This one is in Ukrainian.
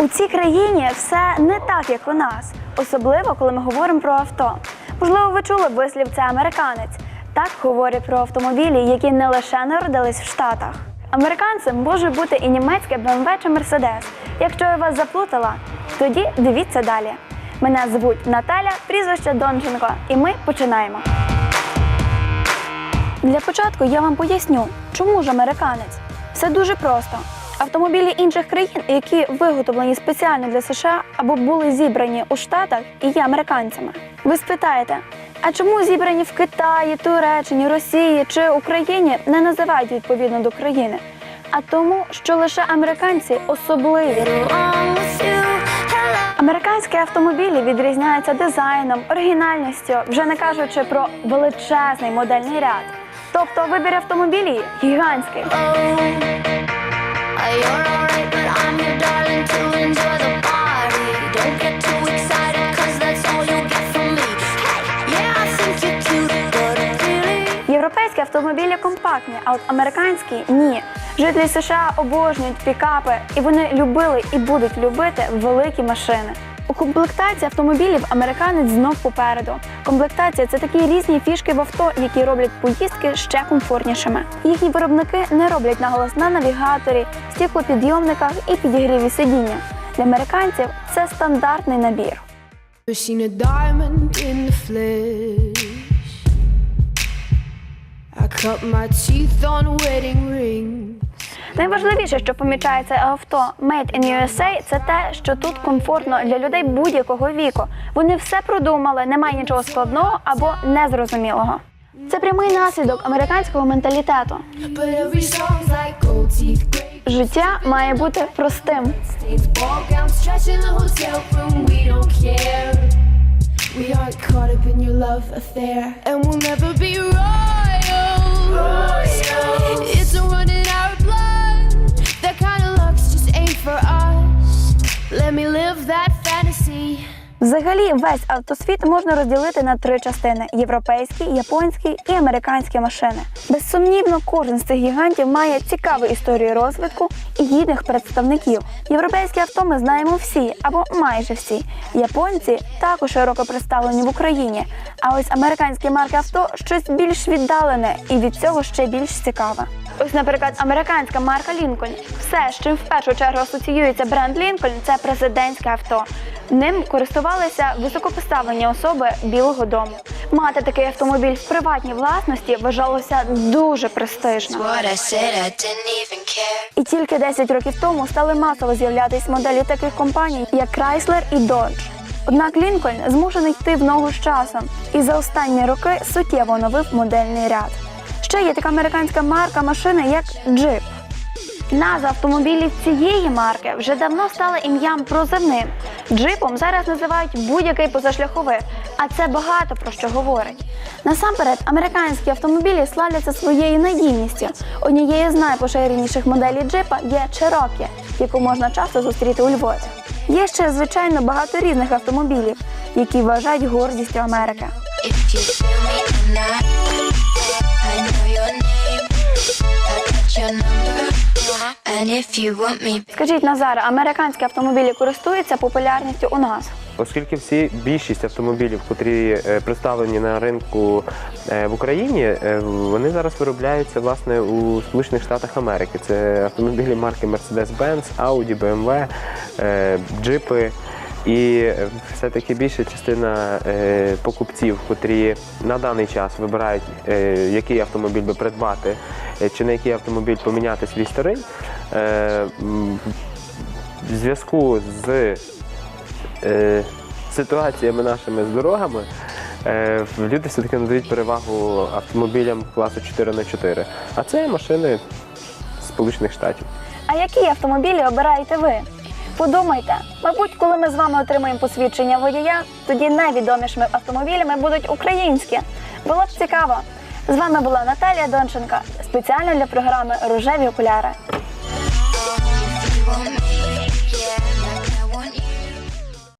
У цій країні все не так, як у нас, особливо коли ми говоримо про авто. Можливо, ви чули вислів це американець. Так говорять про автомобілі, які не лише народились в Штатах. Американцем може бути і німецьке BMW чи Mercedes. Якщо я вас заплутала, тоді дивіться далі. Мене звуть Наталя, прізвище Донченко, і ми починаємо. Для початку я вам поясню, чому ж американець. Все дуже просто. Автомобілі інших країн, які виготовлені спеціально для США або були зібрані у Штатах і є американцями. Ви спитаєте, а чому зібрані в Китаї, Туреччині, Росії чи Україні не називають відповідно до країни? А тому, що лише американці особливі. Американські автомобілі відрізняються дизайном, оригінальністю, вже не кажучи про величезний модельний ряд. Тобто вибір автомобілів гігантський. Європейські автомобілі компактні, а от американські ні. Жителі США обожнюють пікапи, і вони любили і будуть любити великі машини. У комплектації автомобілів американець знов попереду. Комплектація це такі різні фішки в авто, які роблять поїздки ще комфортнішими. Їхні виробники не роблять наголос на навігаторі, стеклопідйомниках і підігріві сидіння. Для американців це стандартний набір. I cut my teeth on wedding rings. Найважливіше, що помічається авто Made in USA, це те, що тут комфортно для людей будь-якого віку. Вони все продумали, немає нічого складного або незрозумілого. Це прямий наслідок американського менталітету. Життя має бути простим. We aren't caught up in your love affair, and we'll never be royal. It's a run Взагалі, весь автосвіт можна розділити на три частини: європейські, японські і американські машини. Безсумнівно, кожен з цих гігантів має цікаву історію розвитку і гідних представників. Європейські авто ми знаємо всі або майже всі. Японці також широко представлені в Україні. А ось американські марки авто щось більш віддалене і від цього ще більш цікаве. Ось, наприклад, американська марка Лінкольн. Все, з чим в першу чергу асоціюється бренд Лінкольн, це президентське авто. Ним користувалися високопоставлені особи Білого Дому. Мати такий автомобіль в приватній власності вважалося дуже престижно. І тільки 10 років тому стали масово з'являтись моделі таких компаній, як Chrysler і Dodge. Однак Лінкольн змушений йти в ногу з часом і за останні роки суттєво оновив модельний ряд. Ще є така американська марка машини, як Jeep. Назва автомобілів цієї марки вже давно стала ім'ям прозивним. Джипом зараз називають будь-який позашляховик, а це багато про що говорить. Насамперед, американські автомобілі славляться своєю надійністю. Однією з найпоширеніших моделей джипа є Cherokee, яку можна часто зустріти у Львові. Є ще, звичайно, багато різних автомобілів, які вважають гордістю Америки. If you feel me tonight, I know your name. I got your number. And if you want me, Скажіть, Назара, американські автомобілі користуються популярністю у нас? Оскільки всі більшість автомобілів, котрі е, представлені на ринку е, в Україні, е, вони зараз виробляються власне у Сполучених Штатах Америки. Це автомобілі марки Mercedes-Benz, Audi, BMW, джипи. І е, все-таки більша частина е, покупців, котрі на даний час вибирають, е, який автомобіль би придбати, чи на який автомобіль поміняти свій старий, в зв'язку з ситуаціями нашими з дорогами, люди все-таки надають перевагу автомобілям класу 4х4. А це машини Сполучених Штатів. А які автомобілі обираєте ви? Подумайте, мабуть, коли ми з вами отримаємо посвідчення водія, тоді найвідомішими автомобілями будуть українські. Було б цікаво. З вами була Наталія Донченка спеціально для програми Рожеві окуляри.